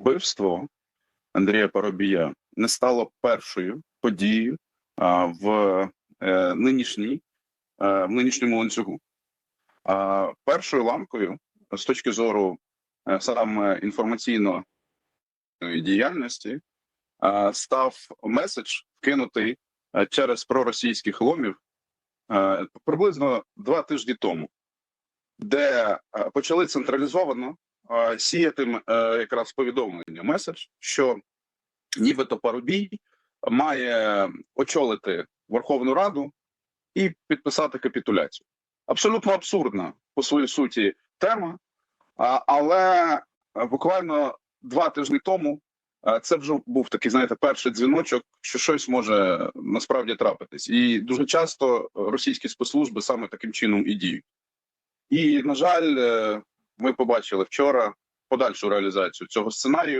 вбивство Андрія Парубія не стало першою подією в е, нинішній е, в нинішньому ланцюгу. А першою ламкою з точки зору е, саме інформаційної діяльності став меседж вкинутий через проросійських ломів приблизно два тижні тому, де почали централізовано сіяти е, якраз повідомлення меседж, що нібито Парубій має очолити Верховну Раду і підписати капітуляцію. Абсолютно абсурдна по своїй суті тема, але е, буквально два тижні тому е, це вже був такий, знаєте, перший дзвіночок, що щось може насправді трапитись. І дуже часто російські спецслужби саме таким чином і діють. І, на жаль, е, ми побачили вчора подальшу реалізацію цього сценарію.